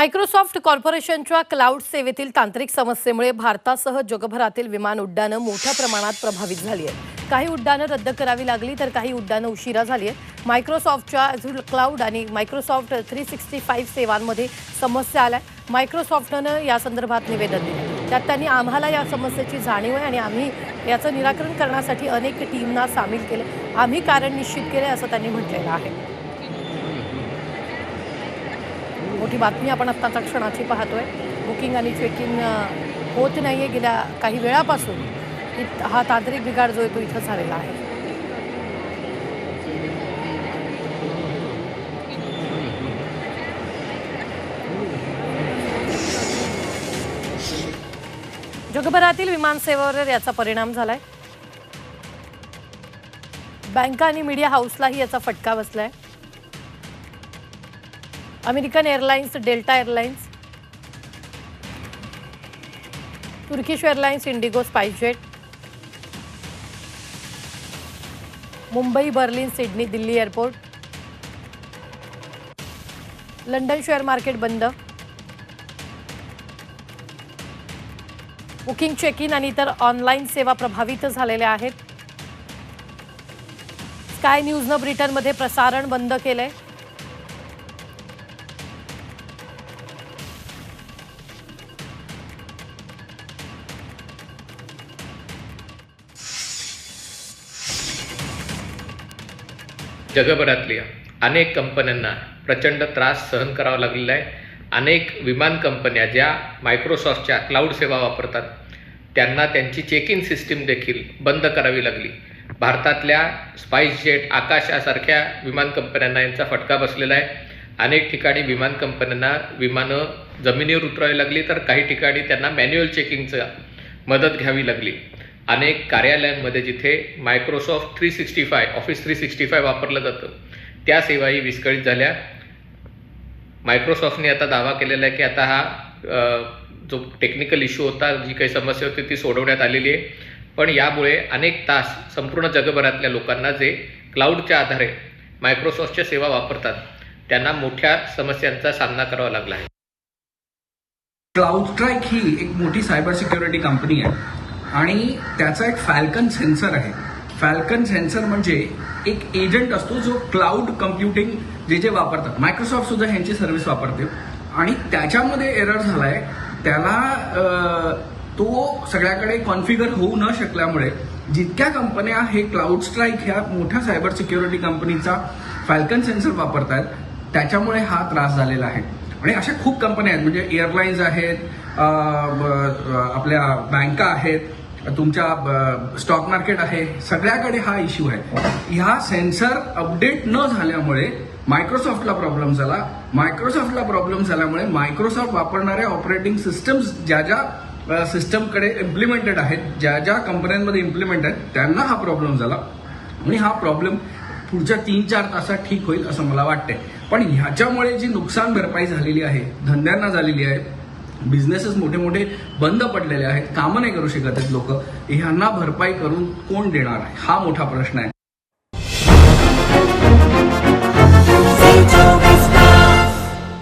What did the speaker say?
Microsoft कॉर्पोरेशनच्या cloud सेवेतील तांत्रिक समस्येमुळे भारतासह जगभरातील विमान उड्डाणं मोठ्या प्रमाणात प्रभावित झाली आहेत. काही उड्डाणं रद्द करावी लागली तर काही उड्डाणं उशिरा झाली आहेत. मायक्रोसॉफ्टच्या Azure क्लाउड आणि मायक्रोसॉफ्ट थ्री सिक्स्टी फाईव्ह सेवांमध्ये समस्या आल्या. मायक्रोसॉफ्टनं या संदर्भात निवेदन दिलं. त्यात त्यांनी आम्हाला या समस्येची जाणीव आहे आणि आम्ही याचं निराकरण करण्यासाठी अनेक टीमना सामील केलं. आम्ही कारण निश्चित केले असं त्यांनी म्हटलेलं आहे. मोठी बातमी आपण आत्ताच्या क्षणाची पाहतोय. बुकिंग आणि चेकिंग होत नाही आहे गेल्या काही वेळापासून हा तांत्रिक बिघाड जो आहे तो इथं झालेला आहे. जगभरातील विमानसेवेवर याचा परिणाम झालाय. बँका आणि मीडिया हाऊसलाही याचा फटका बसलाय. American Airlines Delta Airlines Turkish Airlines IndiGo SpiceJet Mumbai Berlin Sydney Delhi airport London share market बंद बुकिंग चेक इन आणि इतर ऑनलाईन सेवा प्रभावित झालेल्या आहेत. स्काय न्यूजनं ब्रिटनमध्ये प्रसारण बंद केलंय. जगभरातल्या अनेक कंपन्यांना प्रचंड त्रास सहन करावा लागलेला आहे. अनेक विमान कंपन्या ज्या मायक्रोसॉफ्टच्या क्लाउड सेवा वापरतात त्यांना त्यांची चेक इन सिस्टीम देखील बंद करावी लागली. भारतातल्या स्पाईस जेट आकाश यासारख्या विमान कंपन्यांना यांचा फटका बसलेला आहे. अनेक ठिकाणी विमान कंपन्यांना विमानं जमिनीवर उतरावी लागली तर काही ठिकाणी त्यांना मॅन्युअल चेकिंगचं मदत घ्यावी लागली. अनेक कार्यालयांमध्ये जिथे Microsoft three sixty five office three sixty five वापरलं जातं त्या सेवाही विस्कळीत झाल्या. मायक्रोसॉफ्टने आता दावा केलेला आहे की आता हा जो टेक्निकल इश्यू होता जी काही समस्या होती ती सोडवण्यात आलेली आहे. पण यामुळे अनेक तास संपूर्ण जगभरातल्या लोकांना जे क्लाउडच्या आधारे मायक्रोसॉफ्टच्या सेवा वापरतात त्यांना मोठ्या समस्यांचा सामना करावा लागला आहे. क्लाउड स्ट्राईक ही एक मोठी सायबर सिक्युरिटी कंपनी आहे. आणि त्याचा एक फॅल्कन सेन्सर आहे. फॅल्कन सेन्सर म्हणजे एक एजंट असतो जो क्लाउड कम्प्युटिंग जे जे वापरतात. मायक्रोसॉफ्ट सुद्धा ह्यांची सर्व्हिस वापरते. आणि त्याच्यामध्ये एरर झालाय. त्याला तो सगळ्याकडे कॉन्फिगर होऊ न शकल्यामुळे जितक्या कंपन्या हे क्लाउड स्ट्राईक ह्या मोठ्या सायबर सिक्युरिटी कंपनीचा फॅल्कन सेन्सर वापरतात त्याच्यामुळे हा त्रास झालेला आहे. आणि अशा खूप कंपन्या आहेत. म्हणजे एअरलाईन्स आहेत आपल्या बँका आहेत. तुमच्या स्टॉक मार्केट आहे. सगळ्याकडे हा इश्यू आहे. ह्या सेन्सर अपडेट न झाल्यामुळे मायक्रोसॉफ्टला प्रॉब्लेम झाला. मायक्रोसॉफ्टला प्रॉब्लेम झाल्यामुळे मायक्रोसॉफ्ट वापरणाऱ्या ऑपरेटिंग सिस्टम्स ज्या ज्या सिस्टमकडे इम्प्लिमेंटेड आहेत ज्या ज्या कंपन्यांमध्ये इम्प्लिमेंट आहेत त्यांना हा प्रॉब्लेम झाला. आणि हा प्रॉब्लेम पुढच्या तीन चार तासात ठीक होईल असं मला वाटतंय. पण ह्याच्यामुळे जी नुकसान भरपाई झालेली आहे धंद्यांना झालेली आहे बिझनेसेस मोठे मोठे बंद पडलेले आहेत कामं नाही करू शकत आहेत लोक. ह्यांना भरपाई करून कोण देणार आहे? हा मोठा प्रश्न आहे.